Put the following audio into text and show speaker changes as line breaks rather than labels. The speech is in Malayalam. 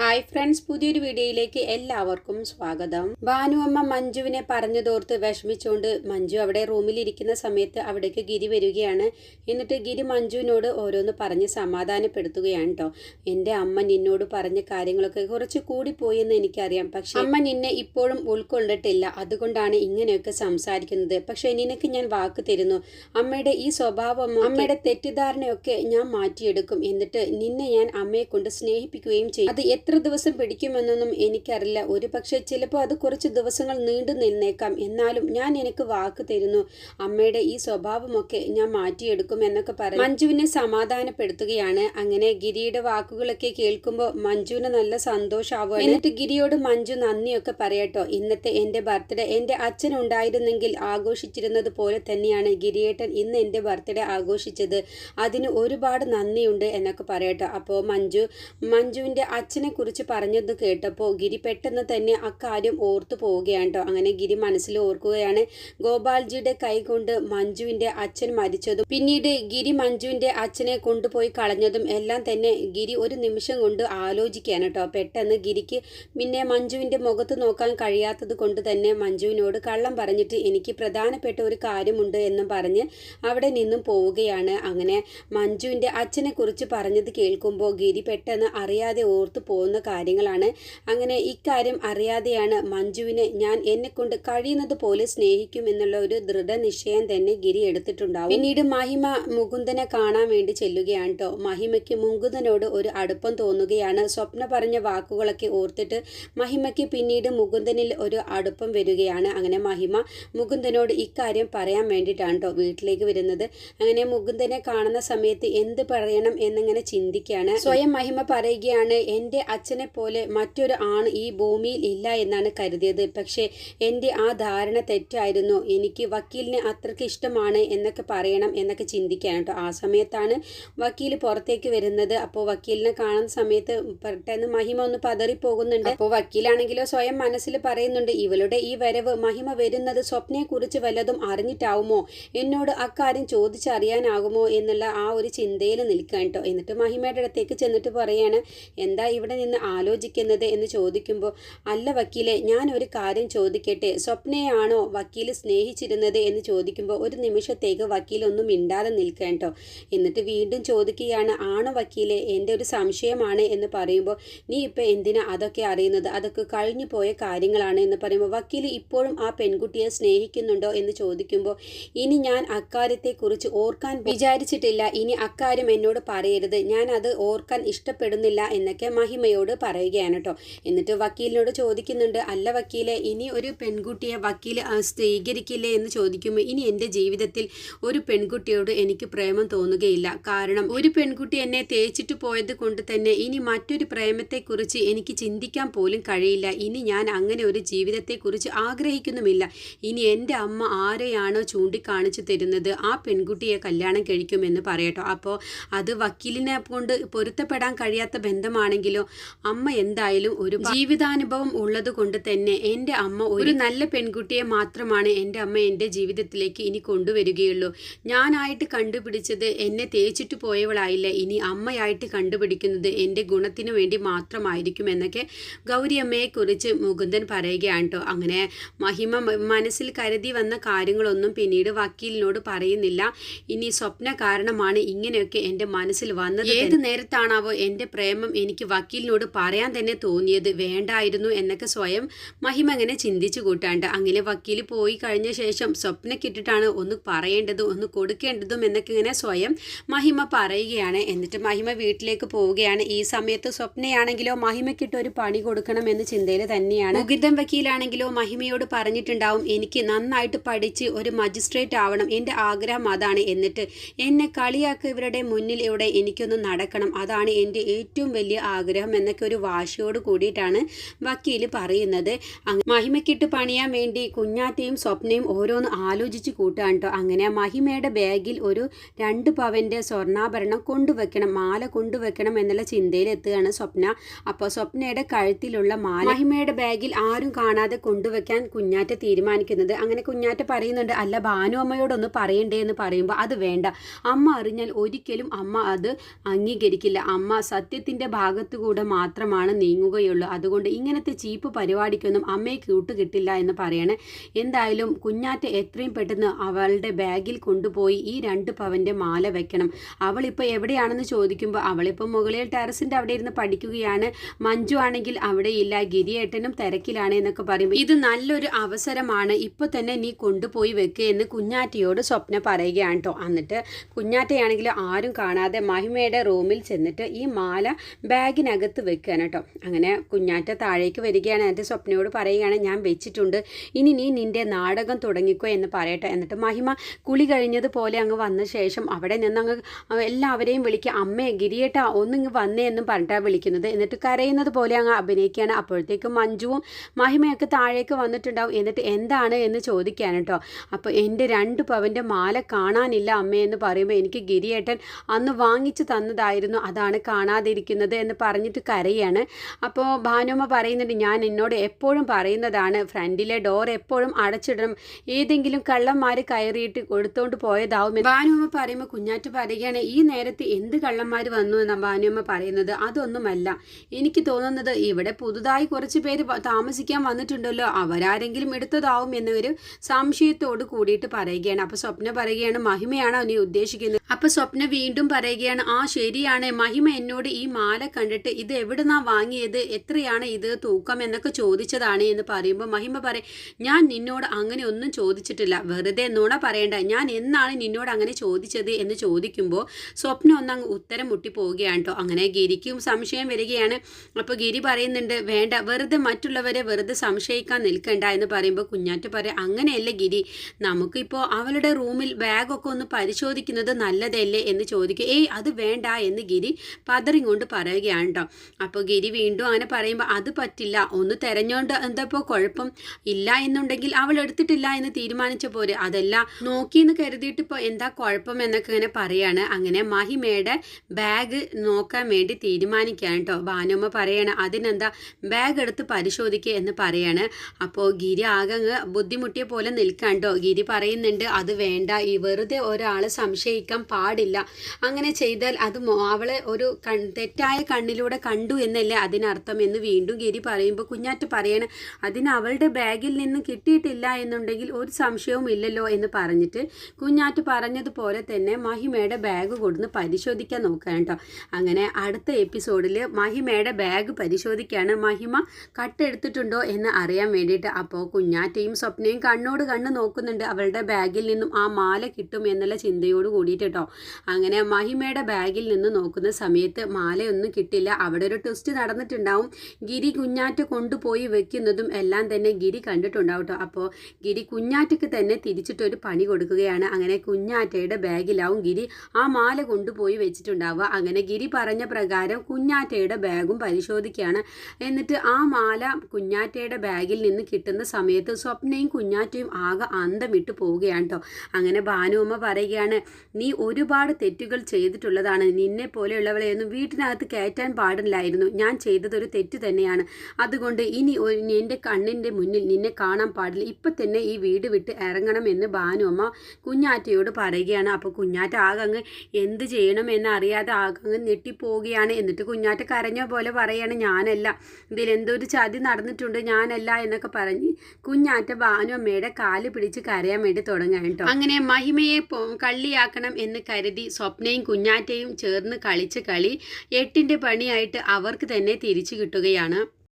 ഹായ് ഫ്രണ്ട്സ് പുതിയൊരു വീഡിയോയിലേക്ക് എല്ലാവർക്കും സ്വാഗതം. ഭാനുഅമ്മ മഞ്ജുവിനെ പറഞ്ഞതോർത്ത് വിഷമിച്ചുകൊണ്ട് മഞ്ജു അവിടെ റൂമിലിരിക്കുന്ന സമയത്ത് അവിടേക്ക് ഗിരി വരികയാണ്. എന്നിട്ട് ഗിരി മഞ്ജുവിനോട് ഓരോന്ന് പറഞ്ഞ് സമാധാനപ്പെടുത്തുകയാണ് കേട്ടോ എന്റെ അമ്മ നിന്നോട് പറഞ്ഞ കാര്യങ്ങളൊക്കെ കുറച്ച് കൂടിപ്പോയി എന്ന് എനിക്കറിയാം. പക്ഷെ അമ്മ നിന്നെ ഇപ്പോഴും ഉൾക്കൊണ്ടിട്ടില്ല അതുകൊണ്ടാണ് ഇങ്ങനെയൊക്കെ സംസാരിക്കുന്നത്. പക്ഷെ നിനക്ക് ഞാൻ വാക്ക് തരുന്നു. അമ്മയുടെ ഈ സ്വഭാവം അമ്മയുടെ തെറ്റിദ്ധാരണയൊക്കെ ഞാൻ മാറ്റിയെടുക്കും. എന്നിട്ട് നിന്നെ ഞാൻ അമ്മയെ കൊണ്ട് സ്നേഹിപ്പിക്കുകയും ചെയ്യും. അത് എത്ര ദിവസം പിടിക്കുമെന്നൊന്നും എനിക്കറിയില്ല. ഒരു പക്ഷേ ചിലപ്പോൾ അത് കുറച്ച് ദിവസങ്ങൾ നീണ്ടു നിന്നേക്കാം. എന്നാലും ഞാൻ എനിക്ക് വാക്ക് തരുന്നു. അമ്മയുടെ ഈ സ്വഭാവമൊക്കെ ഞാൻ മാറ്റിയെടുക്കും എന്നൊക്കെ പറയും. മഞ്ജുവിനെ സമാധാനപ്പെടുത്തുകയാണ്. അങ്ങനെ ഗിരിയുടെ വാക്കുകളൊക്കെ കേൾക്കുമ്പോൾ മഞ്ജുവിന് നല്ല സന്തോഷമാവുക എന്നിട്ട് ഗിരിയോട് മഞ്ജു നന്ദിയൊക്കെ പറയട്ടോ. ഇന്നത്തെ എന്റെ ബർത്ത്ഡേ എന്റെ അച്ഛൻ ഉണ്ടായിരുന്നെങ്കിൽ ആഘോഷിച്ചിരുന്നത് പോലെ തന്നെയാണ് ഗിരിയേട്ടൻ ഇന്ന് എന്റെ ബർത്ത്ഡേ ആഘോഷിച്ചത്. അതിന് ഒരുപാട് നന്ദിയുണ്ട് എന്നൊക്കെ പറയട്ടോ. അപ്പോൾ മഞ്ജു മഞ്ജുവിന്റെ അച്ഛനെ കുറിച്ച് പറഞ്ഞത് കേട്ടപ്പോൾ ഗിരി പെട്ടെന്ന് തന്നെ അക്കാര്യം ഓർത്തു പോവുകയാണ് കേട്ടോ അങ്ങനെ ഗിരി മനസ്സിൽ ഓർക്കുകയാണ്. ഗോപാൽജിയുടെ കൈ കൊണ്ട് മഞ്ജുവിന്റെ അച്ഛൻ മരിച്ചതും പിന്നീട് ഗിരി മഞ്ജുവിന്റെ അച്ഛനെ കൊണ്ടുപോയി കളഞ്ഞതും എല്ലാം തന്നെ ഗിരി ഒരു നിമിഷം കൊണ്ട് ആലോചിക്കുകയാണ് കേട്ടോ പെട്ടെന്ന് ഗിരിക്ക് പിന്നെ മഞ്ജുവിന്റെ മുഖത്ത് നോക്കാൻ കഴിയാത്തത് കൊണ്ട് തന്നെ മഞ്ജുവിനോട് കള്ളം പറഞ്ഞിട്ട് എനിക്ക് പ്രധാനപ്പെട്ട ഒരു കാര്യമുണ്ട് എന്നും പറഞ്ഞ് അവിടെ നിന്നും പോവുകയാണ്. അങ്ങനെ മഞ്ജുവിന്റെ അച്ഛനെ കുറിച്ച് പറഞ്ഞത് കേൾക്കുമ്പോൾ ഗിരി പെട്ടെന്ന് അറിയാതെ ഓർത്തു പോകുന്ന കാര്യങ്ങളാണ്. അങ്ങനെ ഇക്കാര്യം അറിയാതെയാണ് മഞ്ജുവിനെ ഞാൻ എന്നെക്കൊണ്ട് കഴിയുന്നത് പോലെ സ്നേഹിക്കും എന്നുള്ള ഒരു ദൃഢനിശ്ചയം തന്നെ ഗിരി എടുത്തിട്ടുണ്ടാവും. പിന്നീട് മഹിമ മുകുന്ദനെ കാണാൻ വേണ്ടി ചെല്ലുകയാണ് കേട്ടോ മഹിമയ്ക്ക് മുകുന്ദനോട് ഒരു അടുപ്പം തോന്നുകയാണ്. സ്വപ്ന പറഞ്ഞ വാക്കുകളൊക്കെ ഓർത്തിട്ട് മഹിമയ്ക്ക് പിന്നീട് മുകുന്ദനിൽ ഒരു അടുപ്പം വരികയാണ്. അങ്ങനെ മഹിമ മുകുന്ദനോട് ഇക്കാര്യം പറയാൻ വേണ്ടിയിട്ടാണ് കേട്ടോ വീട്ടിലേക്ക് വരുന്നത്. അങ്ങനെ മുകുന്ദനെ കാണുന്ന സമയത്ത് എന്ത് പറയണം എന്നിങ്ങനെ ചിന്തിക്കുകയാണ്. സ്വയം മഹിമ പറയുകയാണ് എന്റെ അച്ഛനെ പോലെ മറ്റൊരു ആണ് ഈ ഭൂമിയിൽ ഇല്ല എന്നാണ് കരുതിയത്. പക്ഷേ എന്റെ ആ ധാരണ തെറ്റായിരുന്നു. എനിക്ക് വക്കീലിനെ അത്രയ്ക്ക് ഇഷ്ടമാണ് എന്നൊക്കെ പറയണം എന്നൊക്കെ ചിന്തിക്കാൻ കേട്ടോ. ആ സമയത്താണ് വക്കീൽ പുറത്തേക്ക് വരുന്നത്. അപ്പോൾ വക്കീലിനെ കാണുന്ന സമയത്ത് പെട്ടെന്ന് മഹിമ ഒന്ന് പതറിപ്പോകുന്നുണ്ട്. അപ്പോൾ വക്കീലാണെങ്കിലോ സ്വയം മനസ്സിൽ പറയുന്നുണ്ട് ഇവളുടെ ഈ വരവ് മഹിമ വരുന്നത് സ്വപ്നയെക്കുറിച്ച് വല്ലതും അറിഞ്ഞിട്ടാവുമോ? എന്നോട് അക്കാര്യം ചോദിച്ചറിയാനാകുമോ? എന്നുള്ള ആ ഒരു ചിന്തയിൽ നിൽക്കാൻ കേട്ടോ. എന്നിട്ട് മഹിമയുടെ അടുത്തേക്ക് ചെന്നിട്ട് പറയാണ് എന്താ ഇവിടെ നിന്ന് ആലോചിക്കുന്നത് എന്ന് ചോദിക്കുമ്പോൾ അല്ല വക്കീലെ ഞാൻ ഒരു കാര്യം ചോദിക്കട്ടെ? സ്വപ്നയാണോ വക്കീൽ സ്നേഹിച്ചിരുന്നത്? എന്ന് ചോദിക്കുമ്പോൾ ഒരു നിമിഷത്തേക്ക് വക്കീൽ ഒന്നും മിണ്ടാതെ നിൽക്കാൻ കേട്ടോ എന്നിട്ട് വീണ്ടും ചോദിക്കുകയാണ് ആണോ വക്കീലെ എന്റെ ഒരു സംശയമാണ്? എന്ന് പറയുമ്പോൾ നീ ഇപ്പം എന്തിനാ അതൊക്കെ അറിയുന്നത്? അതൊക്കെ കഴിഞ്ഞു പോയ കാര്യങ്ങളാണ്. എന്ന് പറയുമ്പോൾ വക്കീൽ ഇപ്പോഴും ആ പെൺകുട്ടിയെ സ്നേഹിക്കുന്നുണ്ടോ? എന്ന് ചോദിക്കുമ്പോൾ ഇനി ഞാൻ അക്കാര്യത്തെക്കുറിച്ച് ഓർക്കാൻ വിചാരിച്ചിട്ടില്ല. ഇനി അക്കാര്യം എന്നോട് പറയരുത്. ഞാൻ അത് ഓർക്കാൻ ഇഷ്ടപ്പെടുന്നില്ല എന്നൊക്കെ മഹിമയോട് പറയുകയാണ് കേട്ടോ. എന്നിട്ട് വക്കീലിനോട് ചോദിക്കുന്നുണ്ട് അല്ല വക്കീലെ ഇനി ഒരു പെൺകുട്ടിയെ വക്കീൽ സ്വീകരിക്കില്ലേ എന്ന് ചോദിക്കുമ്പോൾ ഇനി എന്റെ ജീവിതത്തിൽ ഒരു പെൺകുട്ടിയോട് എനിക്ക് പ്രേമം തോന്നുകയില്ല. കാരണം ഒരു പെൺകുട്ടി എന്നെ തേച്ചിട്ട് പോയത് കൊണ്ട് തന്നെ ഇനി മറ്റൊരു പ്രേമത്തെക്കുറിച്ച് എനിക്ക് ചിന്തിക്കാൻ പോലും കഴിയില്ല. ഇനി ഞാൻ അങ്ങനെ ഒരു ജീവിതത്തെക്കുറിച്ച് ആഗ്രഹിക്കുന്നുമില്ല. ഇനി എന്റെ അമ്മ ആരെയാണോ ചൂണ്ടിക്കാണിച്ചു തരുന്നത് ആ പെൺകുട്ടിയെ കല്യാണം കഴിക്കുമെന്ന് പറയട്ടോ. അപ്പോൾ അത് വക്കീലിനെ കൊണ്ട് പൊരുത്തപ്പെടാൻ കഴിയാത്ത ബന്ധമാണെങ്കിലോ അമ്മ എന്തായാലും ഒരു ജീവിതാനുഭവം ഉള്ളതുകൊണ്ട് തന്നെ എന്റെ അമ്മ ഒരു നല്ല പെൺകുട്ടിയെ മാത്രമാണ് എന്റെ അമ്മ എന്റെ ജീവിതത്തിലേക്ക് ഇനി കൊണ്ടുവരികയുള്ളൂ. ഞാനായിട്ട് കണ്ടുപിടിച്ചത് എന്നെ തേച്ചിട്ട് പോയവളായില്ല. ഇനി അമ്മയായിട്ട് കണ്ടുപിടിക്കുന്നത് എന്റെ ഗുണത്തിനു വേണ്ടി മാത്രമായിരിക്കും എന്നൊക്കെ ഗൗരിയമ്മയെക്കുറിച്ച് മുകുന്ദൻ പറയുകയാണ് കേട്ടോ. അങ്ങനെ മഹിമ മനസ്സിൽ കരുതി വന്ന കാര്യങ്ങളൊന്നും പിന്നീട് വക്കീലിനോട് പറയുന്നില്ല. ഇനി സ്വപ്ന കാരണമാണ് ഇങ്ങനെയൊക്കെ എന്റെ മനസ്സിൽ വന്നത്. ഏത് നേരത്താണാവോ എന്റെ പ്രേമം എനിക്ക് വക്കീലിനോട് പറയാൻ തന്നെ തോന്നിയത് വേണ്ടായിരുന്നു എന്നൊക്കെ സ്വയം മഹിമ അങ്ങനെ ചിന്തിച്ചു കൂട്ടാണ്ട്. അങ്ങനെ വക്കീൽ പോയി കഴിഞ്ഞ ശേഷം സ്വപ്നക്കിട്ടിട്ടാണ് ഒന്ന് പറയേണ്ടതും ഒന്ന് കൊടുക്കേണ്ടതും എന്നൊക്കെ ഇങ്ങനെ സ്വയം മഹിമ പറയുകയാണ്. എന്നിട്ട് മഹിമ വീട്ടിലേക്ക് പോവുകയാണ്. ഈ സമയത്ത് സ്വപ്നയാണെങ്കിലോ മഹിമയ്ക്കിട്ട് ഒരു പണി കൊടുക്കണം എന്ന ചിന്തയിൽ തന്നെയാണ്. മുകിതം വക്കീലാണെങ്കിലോ മഹിമയോട് പറഞ്ഞിട്ടുണ്ടാവും എനിക്ക് നന്നായിട്ട് പഠിച്ച് ഒരു മജിസ്ട്രേറ്റ് ആവണം എന്റെ ആഗ്രഹം അതാണ്. എന്നിട്ട് എന്നെ കളിയാക്കിയവരുടെ മുന്നിൽ ഇവിടെ എനിക്കൊന്ന് നടക്കണം. അതാണ് എന്റെ ഏറ്റവും വലിയ ആഗ്രഹം എന്നൊക്കെ ഒരു വാശിയോട് കൂടിയിട്ടാണ് വക്കീൽ പറയുന്നത്. മഹിമക്കിട്ട് പണിയാൻ വേണ്ടി കുഞ്ഞാറ്റയും സ്വപ്നയും ഓരോന്ന് ആലോചിച്ച് കൂട്ടാണ് കേട്ടോ അങ്ങനെ മഹിമയുടെ ബാഗിൽ ഒരു രണ്ട് പവന്റെ സ്വർണാഭരണം കൊണ്ടുവെക്കണം മാല കൊണ്ടുവെക്കണം എന്നുള്ള ചിന്തയിൽ എത്തുകയാണ് സ്വപ്ന. അപ്പോൾ സ്വപ്നയുടെ കഴുത്തിലുള്ള മാല മഹിമയുടെ ബാഗിൽ ആരും കാണാതെ കൊണ്ടുവെക്കാൻ കുഞ്ഞാറ്റ തീരുമാനിക്കുന്നത്. അങ്ങനെ കുഞ്ഞാറ്റ പറയുന്നുണ്ട് അല്ല ഭാനു അമ്മയോടൊന്ന് പറയണ്ടേ എന്ന് പറയുമ്പോൾ അത് വേണ്ട. അമ്മ അറിഞ്ഞാൽ ഒരിക്കലും അമ്മ അത് അംഗീകരിക്കില്ല. അമ്മ സത്യത്തിന്റെ ഭാഗത്തുകൂടെ കൂടെ മാത്രമാണ് നീങ്ങുകയുള്ളൂ. അതുകൊണ്ട് ഇങ്ങനത്തെ ചീപ്പ് പരിപാടിക്കൊന്നും അമ്മയെ കൂട്ട് കിട്ടില്ല എന്ന് പറയണേ. എന്തായാലും കുഞ്ഞാറ്റ എത്രയും പെട്ടെന്ന് അവളുടെ ബാഗിൽ കൊണ്ടുപോയി ഈ രണ്ട് പവന്റെ മാല വെക്കണം. അവളിപ്പോൾ എവിടെയാണെന്ന് ചോദിക്കുമ്പോൾ അവളിപ്പോൾ മുകളിൽ ടെറസിന്റെ അവിടെ ഇരുന്ന് പഠിക്കുകയാണ്. മഞ്ജു ആണെങ്കിൽ അവിടെ ഇല്ല ഗിരിയേട്ടനും തിരക്കിലാണ് എന്നൊക്കെ പറയുമ്പോൾ ഇത് നല്ലൊരു അവസരമാണ്. ഇപ്പോൾ തന്നെ നീ കൊണ്ടുപോയി വെക്കുക എന്ന് കുഞ്ഞാറ്റയോട് സ്വപ്ന പറയുകയാണ് കേട്ടോ എന്നിട്ട് കുഞ്ഞാറ്റയാണെങ്കിൽ ആരും കാണാതെ മഹിമയുടെ റൂമിൽ ചെന്നിട്ട് ഈ മാല ബാഗിനകത്ത് വെക്കുകയാണ് കേട്ടോ. അങ്ങനെ കുഞ്ഞാറ്റ താഴേക്ക് വരികയാണ്. എന്റെ സ്വപ്നയോട് പറയുകയാണ് ഞാൻ വെച്ചിട്ടുണ്ട്. ഇനി നീ നിന്റെ നാടകം തുടങ്ങിക്കോ എന്ന് പറയട്ടെ. എന്നിട്ട് മഹിമ കുളി കഴിഞ്ഞതുപോലെ അങ്ങ് വന്ന ശേഷം അവിടെ നിന്ന് അങ്ങ് എല്ലാവരെയും വിളിക്കുക. അമ്മേ ഗിരിയേട്ട ഒന്നിങ്ങ് വന്നേ എന്നും പറഞ്ഞിട്ടാണ് വിളിക്കുന്നത്. എന്നിട്ട് കരയുന്നത് പോലെ അങ്ങ് അഭിനയിക്കുകയാണ്. അപ്പോഴത്തേക്കും മഞ്ജുവും മഹിമയൊക്കെ താഴേക്ക് വന്നിട്ടുണ്ടാവും. എന്നിട്ട് എന്താണ്? എന്ന് ചോദിക്കാൻ കേട്ടോ. അപ്പോൾ എന്റെ രണ്ട് പവന്റെ മാല കാണാനില്ല അമ്മേ എന്ന് പറയുമ്പോൾ എനിക്ക് ഗിരിയേട്ടൻ അന്ന് വാങ്ങിച്ചു തന്നതായിരുന്നു. അതാണ് കാണാതിരിക്കുന്നത് എന്ന് പറഞ്ഞിട്ട് കരയാണ്. അപ്പോൾ ഭാനുമ്മ പറയുന്നുണ്ട് ഞാൻ എന്നോട് എപ്പോഴും പറയുന്നതാണ് ഫ്രണ്ടിലെ ഡോർ എപ്പോഴും അടച്ചിടണം. ഏതെങ്കിലും കള്ളന്മാർ കയറിയിട്ട് കൊടുത്തോണ്ട് പോയതാവും ഭാനുമ്മ പറയുമ്പോൾ കുഞ്ഞാറ്റ് പറയുകയാണ് ഈ നേരത്തെ എന്ത് കള്ളന്മാർ വന്നു എന്നാണ് ഭാനുമ്മ പറയുന്നത്? അതൊന്നുമല്ല. എനിക്ക് തോന്നുന്നത് ഇവിടെ പുതുതായി കുറച്ച് പേര് താമസിക്കാൻ വന്നിട്ടുണ്ടല്ലോ. അവരാരെങ്കിലും എടുത്തതാവും എന്നൊരു സംശയത്തോട് കൂടിയിട്ട് പറയുകയാണ്. അപ്പോൾ സ്വപ്ന പറയുകയാണ് മഹിമയാണോ നീ ഉദ്ദേശിക്കുന്നത്? അപ്പോൾ സ്വപ്ന വീണ്ടും പറയുകയാണ് ആ ശരിയാണ്. മഹിമ എന്നോട് ഈ മാല കണ്ടിട്ട് എവിടുന്നാ വാങ്ങിയത്? എത്രയാണ് ഇത് തൂക്കം എന്നൊക്കെ ചോദിച്ചതാണ് എന്ന് പറയുമ്പോൾ മഹിമ പറയും ഞാൻ നിന്നോട് അങ്ങനെ ഒന്നും ചോദിച്ചിട്ടില്ല. വെറുതെ നുണ പറയേണ്ട. ഞാൻ എന്നാണ് നിന്നോട് അങ്ങനെ ചോദിച്ചത്? എന്ന് ചോദിക്കുമ്പോൾ സ്വപ്നം ഒന്നങ്ങ് ഉത്തരം മുട്ടി പോവുകയാണ് കേട്ടോ. അങ്ങനെ ഗിരിക്കും സംശയം വരികയാണ്. അപ്പോൾ ഗിരി പറയുന്നുണ്ട് വേണ്ട വെറുതെ മറ്റുള്ളവരെ വെറുതെ സംശയിക്കാൻ നിൽക്കണ്ട എന്ന് പറയുമ്പോൾ കുഞ്ഞാറ്റ് പറയാം അങ്ങനെയല്ല ഗിരി? നമുക്കിപ്പോൾ അവളുടെ റൂമിൽ ബാഗൊക്കെ ഒന്ന് പരിശോധിക്കുന്നത് നല്ലതല്ലേ? എന്ന് ചോദിക്കുക ഏയ് അത് വേണ്ട എന്ന് ഗിരി പതറിങ്ങോണ്ട് പറയുകയാണ് കേട്ടോ. അപ്പോൾ ഗിരി വീണ്ടും അങ്ങനെ പറയുമ്പോൾ അത് പറ്റില്ല ഒന്ന് തെരഞ്ഞോണ്ട് എന്തപ്പോൾ കുഴപ്പം? ഇല്ല എന്നുണ്ടെങ്കിൽ അവൾ എടുത്തിട്ടില്ല എന്ന് തീരുമാനിച്ച പോരെ അതല്ല നോക്കിയെന്ന് കരുതിയിട്ട് ഇപ്പോൾ എന്താ കുഴപ്പം എന്നൊക്കെ ഇങ്ങനെ പറയാണ്. അങ്ങനെ മഹിമയുടെ ബാഗ് നോക്കാൻ വേണ്ടി തീരുമാനിക്കുകയാണ് കേട്ടോ. ഭാനുമ്മ പറയാണ് അതിനെന്താ ബാഗ് എടുത്ത് പരിശോധിക്കുക എന്ന് പറയാണ്. അപ്പോൾ ഗിരി ആകെ അങ്ങ് ബുദ്ധിമുട്ടിയ പോലെ നിൽക്കാൻ കേട്ടോ. ഗിരി പറയുന്നുണ്ട് അത് വേണ്ട ഈ വെറുതെ ഒരാളെ സംശയിക്കാൻ പാടില്ല. അങ്ങനെ ചെയ്താൽ അത് അവളെ ഒരു തെറ്റായ കണ്ണിലൂടെ കണ്ടു എന്നല്ലേ അതിനർത്ഥം എന്ന് വീണ്ടും ഗിരി പറയുമ്പോൾ കുഞ്ഞാറ്റ് പറയണ അതിന് അവളുടെ ബാഗിൽ നിന്ന് കിട്ടിയിട്ടില്ല എന്നുണ്ടെങ്കിൽ ഒരു സംശയവും ഇല്ലല്ലോ എന്ന് പറഞ്ഞിട്ട് കുഞ്ഞാറ്റ് പറഞ്ഞതുപോലെ തന്നെ മഹിമയുടെ ബാഗ് കൊടുന്ന് പരിശോധിക്കാൻ നോക്കാൻ കേട്ടോ. അങ്ങനെ അടുത്ത എപ്പിസോഡിൽ മഹിമയുടെ ബാഗ് പരിശോധിക്കുകയാണ് മഹിമ കട്ടെടുത്തിട്ടുണ്ടോ എന്ന് അറിയാൻ വേണ്ടിയിട്ട് അപ്പോൾ കുഞ്ഞാറ്റയും സ്വപ്നയും കണ്ണോട് കണ്ണ് നോക്കുന്നുണ്ട് അവളുടെ ബാഗിൽ നിന്നും ആ മാല കിട്ടും എന്നുള്ള ചിന്തയോട് കൂടിയിട്ട് കേട്ടോ. അങ്ങനെ മഹിമയുടെ ബാഗിൽ നിന്ന് നോക്കുന്ന സമയത്ത് മാലയൊന്നും കിട്ടില്ല അവിടെ ഒരു ടെസ്റ്റ് നടന്നിട്ടുണ്ടാവും. ഗിരി കുഞ്ഞാറ്റ് കൊണ്ടുപോയി വെക്കുന്നതും എല്ലാം തന്നെ ഗിരി കണ്ടിട്ടുണ്ടാവും കേട്ടോ അപ്പോൾ ഗിരി കുഞ്ഞാറ്റയ്ക്ക് തന്നെ തിരിച്ചിട്ടൊരു പണി കൊടുക്കുകയാണ്. അങ്ങനെ കുഞ്ഞാറ്റയുടെ ബാഗിലാവും ഗിരി ആ മാല കൊണ്ടുപോയി വെച്ചിട്ടുണ്ടാവുക. അങ്ങനെ ഗിരി പറഞ്ഞ പ്രകാരം കുഞ്ഞാറ്റയുടെ ബാഗും പരിശോധിക്കുകയാണ്. എന്നിട്ട് ആ മാല കുഞ്ഞാറ്റയുടെ ബാഗിൽ നിന്ന് കിട്ടുന്ന സമയത്ത് സ്വപ്നയും കുഞ്ഞാറ്റയും ആകെ അന്തം വിട്ടു പോവുകയാണ് കേട്ടോ അങ്ങനെ ഭാനുമ്മ പറയുകയാണ് നീ ഒരുപാട് തെറ്റുകൾ ചെയ്തിട്ടുള്ളതാണ്. നിന്നെ പോലെയുള്ളവളെയൊന്നും വീട്ടിനകത്ത് കയറ്റാൻ പാടില്ലായിരുന്നു ഞാൻ ചെയ്തതൊരു തെറ്റ് തന്നെയാണ്. അതുകൊണ്ട് ഇനി എന്റെ കണ്ണിന്റെ മുന്നിൽ നിന്നെ കാണാൻ പാടില്ല. ഇപ്പം തന്നെ ഈ വീട് വിട്ട് ഇറങ്ങണമെന്ന് ഭാനുമ്മ കുഞ്ഞാറ്റയോട് പറയുകയാണ്. അപ്പോൾ കുഞ്ഞാറ്റ ആകങ്ങ് എന്ത് ചെയ്യണമെന്ന് അറിയാതെ ആകങ്ങ് ഞെട്ടിപ്പോവുകയാണ്. എന്നിട്ട് കുഞ്ഞാറ്റ കരഞ്ഞ പോലെ പറയാണ് ഞാനല്ല. ഇതിലെന്തോ ഒരു ചതി നടന്നിട്ടുണ്ട്. ഞാനല്ല എന്നൊക്കെ പറഞ്ഞ് കുഞ്ഞാറ്റ ഭാനുമ്മയുടെ കാൽ പിടിച്ച് കരയാൻ വേണ്ടി തുടങ്ങാൻ കേട്ടോ. അങ്ങനെ മഹിമയെ കള്ളിയാക്കണം എന്ന് കരുതി സ്വപ്നയും കുഞ്ഞാറ്റയും ചേർന്ന് കളിച്ച കളി എട്ടിന്റെ പണിയായിട്ട് അവർക്ക് തന്നെ തിരിച്ചു കിട്ടുകയാണ്.